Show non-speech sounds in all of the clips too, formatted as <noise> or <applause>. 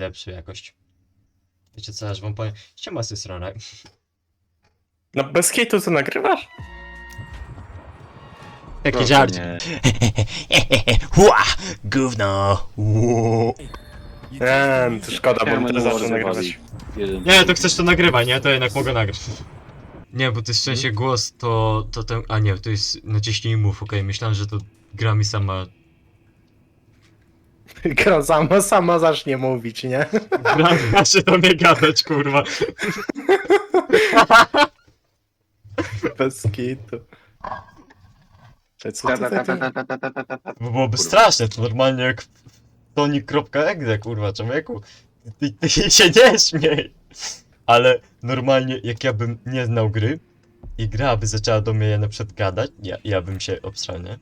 najlepszą jakość. Wiecie co, aż wam powiem. Ściema z tej strony. No bez kitu co nagrywasz? Taki żart. nie. <laughs> Hua! Gówno! Nie, to szkoda, bo Chciałem teraz War zacznę nagrywać. Jeden. Nie, to chcesz to nagrywać, nie? To jednak mogę nagrać. Nie, bo to jest w sensie głos, to, to ten... A nie, to jest naciśnij mów, okej. Myślałem, że to gra mi sama... Gra sama, sama zacznie mówić, nie? Gra każe do mnie gadać, kurwa. Bez kitu. Co ty taki? Bo byłoby straszne, to normalnie jak tonik.exe, kurwa, człowieku. Ty, ty się nie śmiej. Ale normalnie, jak ja bym nie znał gry i gra by zaczęła do mnie na przykład gadać, ja, ja bym się obstrzał, nie?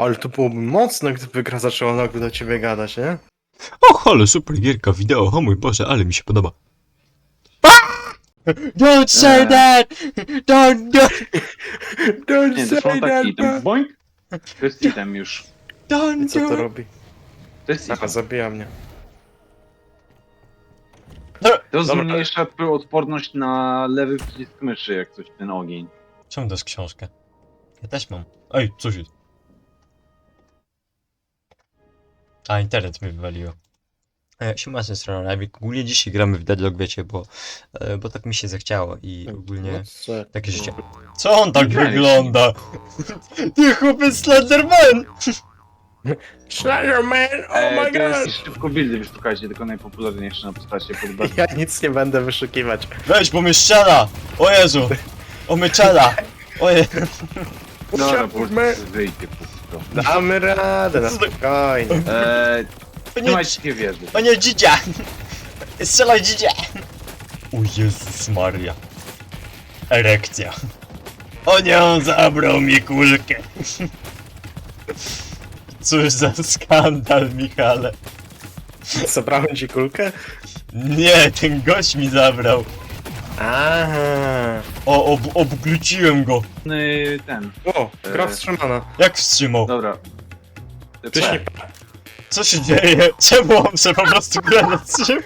Ale to byłoby mocno, gdyby gra zaczęła nagle do ciebie gadać, nie? Och, ale super gierka wideo, o mój Boże, ale mi się podoba. <laughs> Don't say Eee. that! Don't, don't, <laughs> Don't Nie, to są taki item. Boink! To jest item już. don't Co to do robi? To jest Aha, item. zabija mnie. To Dobra. zmniejsza odporność na lewy przycisk myszy, jak coś ten ogień. Czemu dasz książkę? Ja też mam. Ej, coś jest. A, internet mi wywaliło. E, Siema, z tej strony Nawik. Ogólnie dzisiaj gramy w Deadlock, wiecie, bo, e, bo tak mi się zachciało i ogólnie Co? takie życie. Co on tak wygląda? Ty chłopiec Slenderman! Slenderman, oh my jest god! szybko buildy wyszukajcie, tylko najpopularniejsze na postacie pod. Ja nic nie będę wyszukiwać. Weź, bo mnie strzela! O Jezu! O mnie czela! Oje! Dobra, po prostu wyjdzie po prostu. Damy radę, na spokojnie. Eee, O nie, trzymajcie się wieży. o nie, dzidzia! Strzelaj dzidzia! O Jezus Maria. Erekcja. O nie, on zabrał mi kulkę. Cóż za skandal, Michale. Zabrałem ci kulkę? Nie, ten gość mi zabrał. Aha. O, ob obgluciłem go. Yy, Ten, O, gra Eee. wstrzymana. Jak wstrzymał? dobra. Tyś nie... Co się dzieje? Czemu on se po prostu grę nie wstrzymał?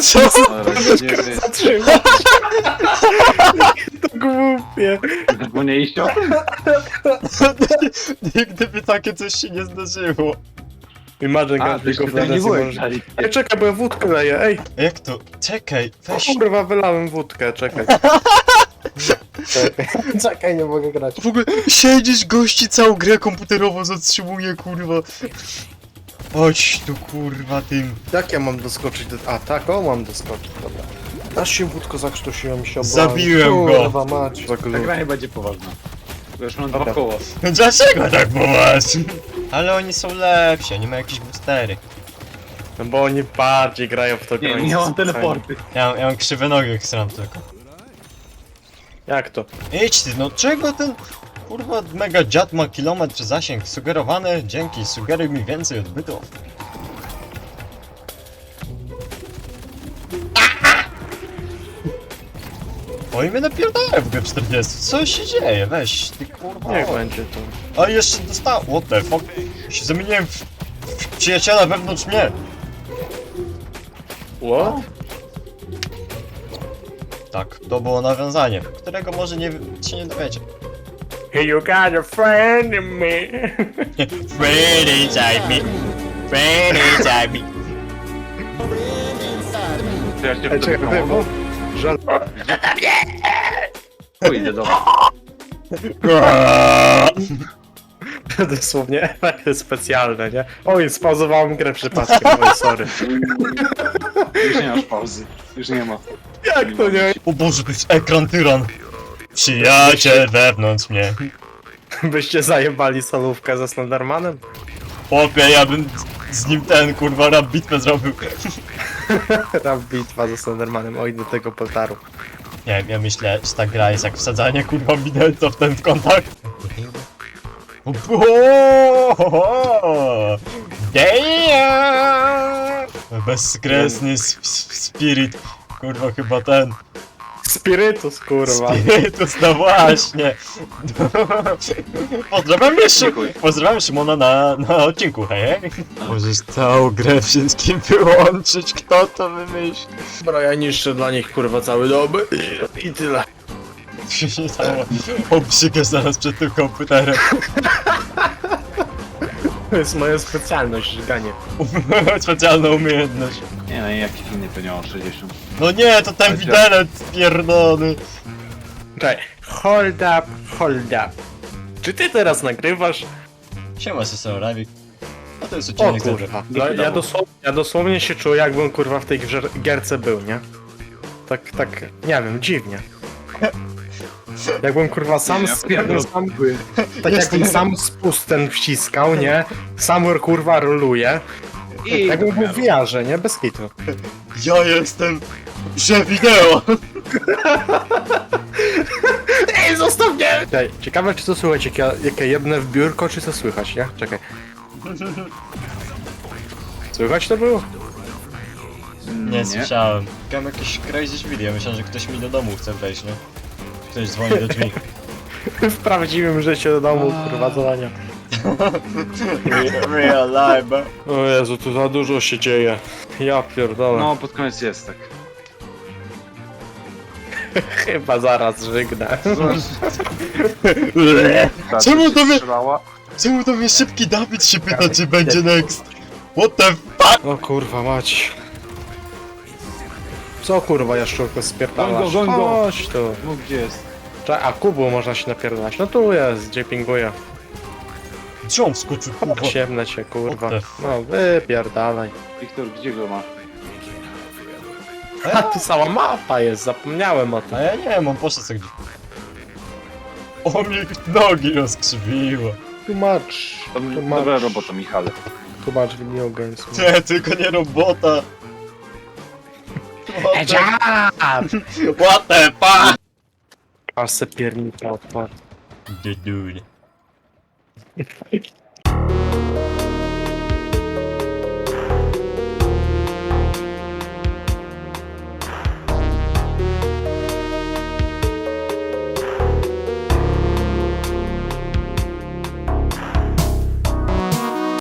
Co? Dobra, <laughs> to głupie. Zapomnieliście o tym? <laughs> Nigdy by takie coś się nie zdarzyło. Imagine A, gra przecież tylko w nie byłeś. Ali. Ej, czekaj, bo ja wódkę leję, ej! Jak to? Czekaj, weź. Kurwa, wylałem wódkę, czekaj. <laughs> czekaj. <laughs> czekaj, nie mogę grać. W ogóle siedzisz gości całą grę komputerową zatrzymuje, kurwa. Chodź tu, kurwa, tym. Jak ja mam doskoczyć do... A, tak, o, mam doskoczyć, dobra. Aż się wódko zakrztusiłem się obrałem. Zabiłem go. Kurwa mać. Ta gra nie będzie poważna. Już mam dwa koła. Dlaczego tak poważnie? Ale oni są lepsi, oni mają jakieś boostery. No bo oni bardziej grają w to Nie, granie. nie mam teleporty. Ja, ja mam krzywe nogi, jak sram tylko. Jak to? Idź ty, no czego ten... Kurwa, mega dziad ma kilometr zasięg. Sugerowany, dzięki, sugeruj mi więcej odbytów. Oj, mnie napierdałem w G40. Co się dzieje? Weź, ty kurwa. Niech będzie to. A jeszcze dostałem. What the fuck? Się zamieniłem w, w przyjaciela wewnątrz mnie. What? Tak, to było nawiązanie, którego może nie, się nie dowiecie. You got a friend in me. <laughs> Friend inside me. Friend inside me. Ja się Ej, czekaj, wtedy bo... Żal... <laughs> Pójdę do <laughs> Dosłownie efekty specjalne, nie? Oj, spauzowałem grę przypadkiem, oj, sorry. Już nie masz pauzy. Już nie ma. Jak to nie? O Boże, to jest ekran tyran. Przyjaciel wewnątrz mnie. Byście zajebali solówkę ze Slendermanem? Chłopie, ja bym z nim ten kurwa rap bitwę zrobił. <laughs> Tam bitwa ze Slendermanem, oj, do tego poltaru. Nie wiem, ja myślę, że ta gra jest jak wsadzanie kurwa widelca w ten w kontakt. Damn! Bezkresny sp- sp- spirit. Kurwa chyba ten. Spirytus, kurwa. Spirytus, no właśnie. Pozdrawiam jeszcze, Dziękuję. pozdrawiam Szymona na, na odcinku, hej. Możesz całą grę wszystkim wyłączyć, kto to wymyślił? Dobra, ja niszczę dla nich, kurwa, cały doby. I tyle. <laughs> Obszykę zaraz przed tym komputerem. <laughs> To jest moja specjalność, żyganie. <laughs> Specjalna umiejętność. Nie no, jaki inny to miał 60. No nie, to ten widelec pierdolony. Czekaj, hold up, hold up. Czy ty teraz nagrywasz? Siema, Seseo Rawik. A to jest O odcinek kurwa. zero. Ja, ja dosłownie się czuję, jakbym kurwa w tej grze, gierce był, nie? Tak, tak, nie wiem, dziwnie. <laughs> Jakbym kurwa sam, ja pierdolę. sam tak jakbym sam spust ten wciskał, nie? Sam kurwa roluje. I Jakbym był w VR-ze, nie? Bez kitu. Ja jestem grze wideo. <laughs> Ej, zostaw mnie! Ej, ciekawe czy to słychać, jak ja, jak ja jedne w biurko, czy to słychać, nie? Czekaj. Słychać to było? Nie słyszałem. Mam jakieś crazy video, myślałem, że ktoś mi do domu chce wejść, nie? Ktoś dzwoni do drzwi. W prawdziwym życiu do domu, kurwa, zadania. Real life. O Jezu, tu za dużo się dzieje. Ja pierdolę. No, pod koniec jest tak. <laughs> Chyba zaraz żygnę. <laughs> Czemu to mnie, Strzelała. czemu to mnie szybki Dawid się pyta, czy będzie next? What the fuck? O kurwa mać. Co kurwa jaszczurko spierdalasz? Goń go, goń go. Chodź tu. No gdzie jest? Cze- A kubu można się napierdalać. No tu jest, gdzie pinguję. Gdzie on wskoczył, kurwa? Ciemne cię kurwa. What No wypierdalaj. Wiktor, gdzie go masz? A tu cała mapa jest, zapomniałem o tym. A ja nie wiem, on poszedł sobie gdzieś. O mnie nogi rozkrzywiło. Too dobra robota, Michale. Too much video games. Nie, tylko nie robota. What the, <laughs> what the fuck? A se piernika odpadł. Dude.